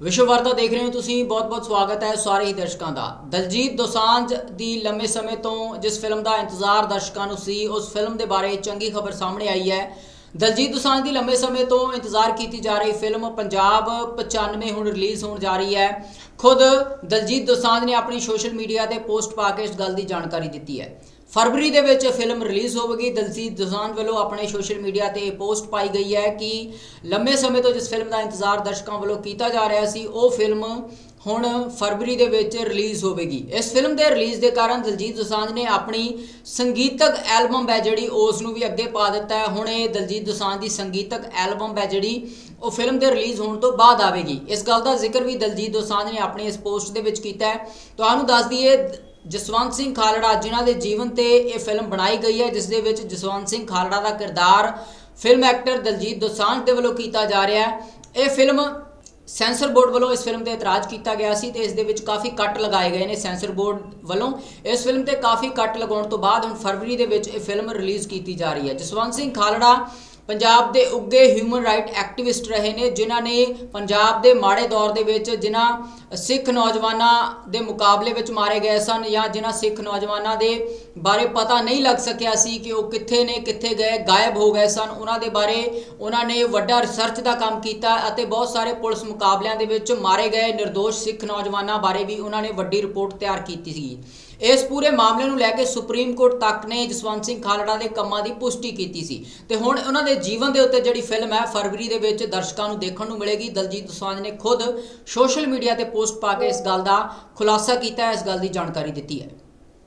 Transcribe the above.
ਵਿਸ਼ਵ ਵਾਰਤਾ ਦੇਖ ਰਹੇ ਹੋ ਤੁਸੀਂ, ਬਹੁਤ-ਬਹੁਤ ਸਵਾਗਤ ਹੈ ਸਾਰੇ ਹੀ ਦਰਸ਼ਕਾਂ ਦਾ। ਦਲਜੀਤ ਦੋਸਾਂਝ ਦੀ ਲੰਮੇ ਸਮੇਂ ਤੋਂ ਜਿਸ ਫਿਲਮ ਦਾ ਇੰਤਜ਼ਾਰ ਦਰਸ਼ਕਾਂ ਨੂੰ ਸੀ, ਉਸ ਫਿਲਮ ਦੇ ਬਾਰੇ ਚੰਗੀ ਖਬਰ ਸਾਹਮਣੇ ਆਈ ਹੈ। ਦਲਜੀਤ ਦੋਸਾਂਝ ਦੀ ਲੰਮੇ ਸਮੇਂ ਤੋਂ ਇੰਤਜ਼ਾਰ ਕੀਤੀ ਜਾ ਰਹੀ ਫਿਲਮ ਪੰਜਾਬ 95 ਹੁਣ ਰਿਲੀਜ਼ ਹੋਣ ਜਾ ਰਹੀ ਹੈ। ਖੁਦ ਦਲਜੀਤ ਦੋਸਾਂਝ ਨੇ ਆਪਣੀ ਸੋਸ਼ਲ ਮੀਡੀਆ ਤੇ ਪੋਸਟ ਪਾ ਕੇ ਇਸ ਗੱਲ ਦੀ ਜਾਣਕਾਰੀ ਦਿੱਤੀ ਹੈ। ਫਰਵਰੀ ਦੇ ਵਿੱਚ ਫਿਲਮ ਰਿਲੀਜ਼ ਹੋਵੇਗੀ। ਦਲਜੀਤ ਦੋਸਾਂਝ ਵੱਲੋਂ ਆਪਣੇ ਸੋਸ਼ਲ ਮੀਡੀਆ ਤੇ ਇਹ ਪੋਸਟ ਪਾਈ ਗਈ ਹੈ ਕਿ ਲੰਮੇ ਸਮੇਂ ਤੋਂ ਜਿਸ ਫਿਲਮ ਦਾ ਇੰਤਜ਼ਾਰ ਦਰਸ਼ਕਾਂ ਵੱਲੋਂ ਕੀਤਾ ਜਾ ਰਿਹਾ ਸੀ, ਉਹ ਫਿਲਮ ਹੁਣ ਫਰਵਰੀ ਦੇ ਵਿੱਚ ਰਿਲੀਜ਼ ਹੋਵੇਗੀ। ਇਸ ਫਿਲਮ ਦੇ ਰਿਲੀਜ਼ ਦੇ ਕਾਰਨ ਦਲਜੀਤ ਦੋਸਾਂਝ ਨੇ ਆਪਣੀ ਸੰਗੀਤਕ ਐਲਬਮ ਹੈ ਜਿਹੜੀ ਉਸ ਨੂੰ ਵੀ ਅੱਗੇ ਪਾ ਦਿੱਤਾ ਹੈ। ਹੁਣ ਇਹ ਦਲਜੀਤ ਦੋਸਾਂਝ ਦੀ ਸੰਗੀਤਕ ਐਲਬਮ ਹੈ ਜਿਹੜੀ ਉਹ ਫਿਲਮ ਦੇ ਰਿਲੀਜ਼ ਹੋਣ ਤੋਂ ਬਾਅਦ ਆਵੇਗੀ। ਇਸ ਗੱਲ ਦਾ ਜ਼ਿਕਰ ਵੀ ਦਲਜੀਤ ਦੋਸਾਂਝ ਨੇ ਆਪਣੇ ਇਸ ਪੋਸਟ ਦੇ ਵਿੱਚ ਕੀਤਾ ਹੈ। ਤੁਹਾਨੂੰ ਦੱਸ ਦਈਏ ਜਸਵੰਤ ਸਿੰਘ ਖਾਲੜਾ, ਜਿਨ੍ਹਾਂ ਦੇ ਜੀਵਨ ਤੇ ਇਹ ਫਿਲਮ ਬਣਾਈ ਗਈ ਹੈ ਜਿਸ ਦੇ ਵਿੱਚ ਜਸਵੰਤ ਸਿੰਘ ਖਾਲੜਾ ਦਾ ਕਿਰਦਾਰ ਫਿਲਮ ਐਕਟਰ ਦਲਜੀਤ ਦੋਸਾਂਝ ਦੇ ਵੱਲੋਂ ਕੀਤਾ ਜਾ ਰਿਹਾ ਹੈ। ਇਹ ਫਿਲਮ ਸੈਂਸਰ ਬੋਰਡ ਵੱਲੋਂ ਇਸ ਫਿਲਮ ਤੇ ਇਤਰਾਜ਼ ਕੀਤਾ ਗਿਆ ਸੀ ਤੇ ਇਸ ਦੇ ਵਿੱਚ ਕਾਫੀ ਕੱਟ ਲਗਾਏ ਗਏ ਨੇ ਸੈਂਸਰ ਬੋਰਡ ਵੱਲੋਂ। ਇਸ ਫਿਲਮ ਤੇ ਕਾਫੀ ਕੱਟ ਲਗਾਉਣ ਤੋਂ ਬਾਅਦ ਹੁਣ ਫਰਵਰੀ ਦੇ ਵਿੱਚ ਇਹ ਫਿਲਮ ਰਿਲੀਜ਼ ਕੀਤੀ ਜਾ ਰਹੀ ਹੈ। ਜਸਵੰਤ ਸਿੰਘ ਖਾਲੜਾ ਪੰਜਾਬ ਦੇ ਉੱਗੇ ਹਿਊਮਨ ਰਾਈਟ ਐਕਟਿਵਿਸਟ ਰਹੇ ਨੇ, ਜਿਨ੍ਹਾਂ ਨੇ ਪੰਜਾਬ ਦੇ ਮਾੜੇ ਦੌਰ ਦੇ ਵਿੱਚ ਜਿਨ੍ਹਾਂ ਸਿੱਖ ਨੌਜਵਾਨਾਂ ਦੇ ਮੁਕਾਬਲੇ ਵਿੱਚ ਮਾਰੇ ਗਏ ਸਨ ਜਾਂ ਜਿਨ੍ਹਾਂ ਸਿੱਖ ਨੌਜਵਾਨਾਂ ਦੇ ਬਾਰੇ ਪਤਾ ਨਹੀਂ ਲੱਗ ਸਕਿਆ ਸੀ ਕਿ ਉਹ ਕਿੱਥੇ ਨੇ, ਕਿੱਥੇ ਗਏ, ਗਾਇਬ ਹੋ ਗਏ ਸਨ। ਉਹਨਾਂ ਦੇ ਬਾਰੇ ਉਹਨਾਂ ਨੇ ਵੱਡਾ ਰਿਸਰਚ ਦਾ ਕੰਮ ਕੀਤਾ ਅਤੇ ਬਹੁਤ ਸਾਰੇ ਪੁਲਿਸ ਮੁਕਾਬਲਿਆਂ ਦੇ ਵਿੱਚ ਮਾਰੇ ਗਏ। નિર્ਦੋਸ਼ ਸਿੱਖ ਨੌਜਵਾਨਾਂ ਬਾਰੇ ਵੀ ਉਹਨਾਂ ਨੇ ਵੱਡੀ ਰਿਪੋਰਟ ਤਿਆਰ ਕੀਤੀ ਸੀ। ਇਸ ਪੂਰੇ ਮਾਮਲੇ ਨੂੰ ਲੈ ਕੇ ਸੁਪਰੀਮ ਕੋਰਟ ਤੱਕ ਨੇ ਜਸਵੰਤ ਸਿੰਘ ਖਾਲੜਾ ਦੇ ਕੰਮਾਂ ਦੀ ਪੁਸ਼ਟੀ ਕੀਤੀ ਸੀ। ਤੇ ਹੁਣ ਉਹਨਾਂ ਦੇ ਜੀਵਨ ਦੇ ਉੱਤੇ ਜਿਹੜੀ ਫਿਲਮ ਹੈ, ਫਰਵਰੀ ਦੇ ਵਿੱਚ ਦਰਸ਼ਕਾਂ ਨੂੰ ਦੇਖਣ ਨੂੰ ਮਿਲੇਗੀ। ਦਲਜੀਤ ਦੋਸਾਂਝ ਨੇ ਖੁਦ ਸੋਸ਼ਲ ਮੀਡੀਆ ਤੇ ਪੋਸਟ ਪਾ ਕੇ ਇਸ ਗੱਲ ਦਾ ਖੁਲਾਸਾ ਕੀਤਾ ਹੈ, ਇਸ ਗੱਲ ਦੀ ਜਾਣਕਾਰੀ ਦਿੱਤੀ ਹੈ।